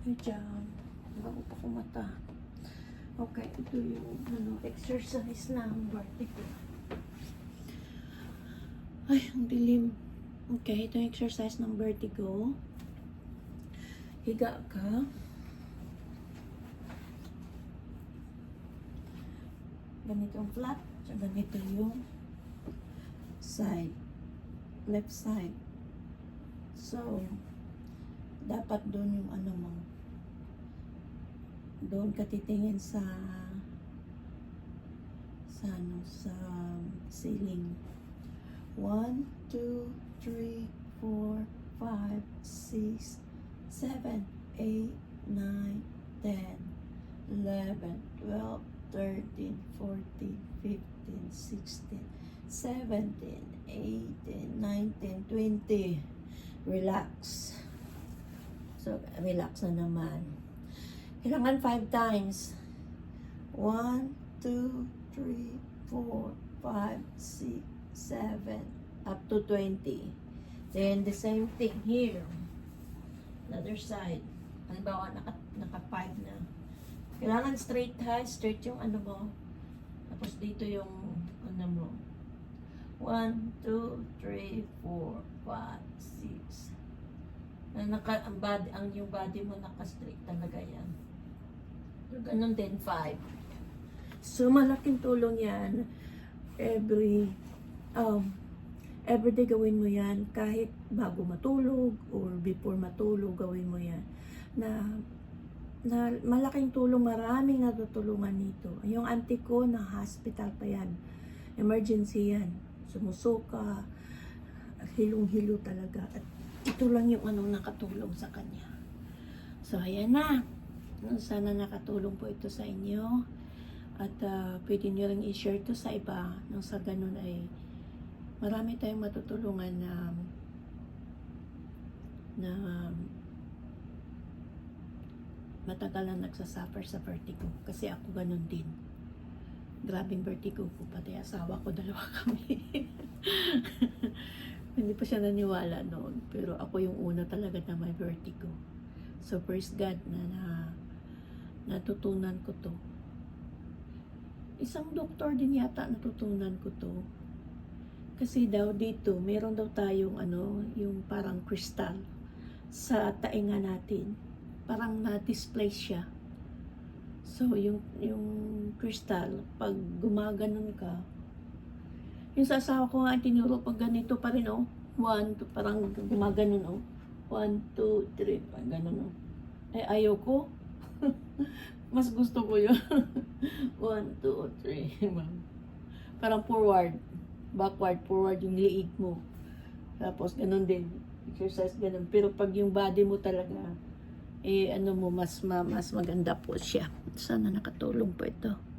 Ay, dyan. Bago pa kumata. Okay, ito yung ano, exercise ng vertigo. Ay, ang dilim. Okay, ito yung exercise ng vertigo. Higa ka. Ganito yung flat. So, ganito yung side. Left side. So, dapat doon yung ano mo. Doon ka titingin sa sa ano, sa ceiling. 1, 2, 3, 4, 5, 6, 7, 8, 9, 10, 11, 12, 13, 14, 15, 16, 17, 18, 19, 20. Relax. So, relax na naman. Kailangan 5 times. 1, 2, 3, 4, 5, 6, 7, up to 20. Then, the same thing here. Another side. Halimbawa, naka, naka 5 na. Kailangan straight ha, straight yung ano mo. Tapos dito yung ano mo. 1, 2, 3, 4, 5, 6. Na naka, ang body, ang yung body mo naka-straight talaga yan. So, ganun din, 5. So, malaking tulong yan. Every, um, everyday gawin mo yan. Kahit bago matulog or before matulog, gawin mo yan. Na, na malaking tulong, maraming natutulungan nito. Yung auntie ko, na hospital pa yan. Emergency yan. Sumusuka, hilong-hilo talaga. At ito lang yung anong nakatulong sa kanya. So, ayan na. Sana nakatulong po ito sa inyo. At ah, pwede nyo rin i-share to sa iba. Nang sa ganun ay marami tayong matutulungan na na matagal na nagsasuffer sa vertigo. Kasi ako ganun din. Grabing vertigo ko. Pati asawa ko, dalawa kami. Pa siya naniwala noon. Pero ako yung una talaga na may vertigo. So, praise God na, na natutunan ko to. Isang doktor din yata natutunan ko to. Kasi daw dito, meron daw tayong ano, yung parang kristal sa tainga natin. Parang na-display siya. So, yung, yung kristal, pag gumaganon ka, yung sa asawa ko nga, tinuro pag ganito pa rin, oh. One, two, parang gumaganon, oh. One, two, three, parang ganun, oh. Eh, ayaw ko. Mas gusto ko yun. One, two, three. parang forward. Backward, forward yung liig mo. Tapos, ganun din. Exercise, ganun. Pero pag yung body mo talaga, eh, ano mo, mas, ma, mas maganda po siya. Sana nakatulong po ito.